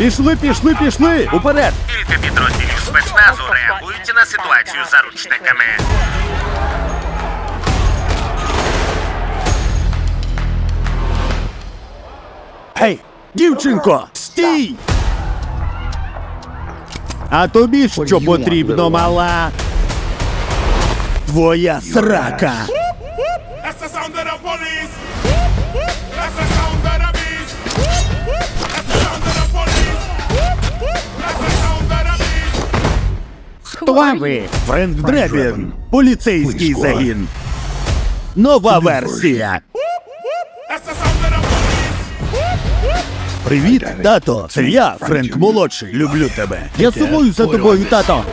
Пішли, пішли, пішли! Уперед! Кілька підрозділів спецназу реагують на ситуацію з заручниками. Гей, дівчинко, стій! А тобі що потрібно, мала? Твоя срака! That's the sound of the police. Хто ви? Френк Дребін, поліцейський загін. Нова версія. Привіт, тато. Це я, Френк молодший. Люблю тебе. Я сумую за тобою, тато.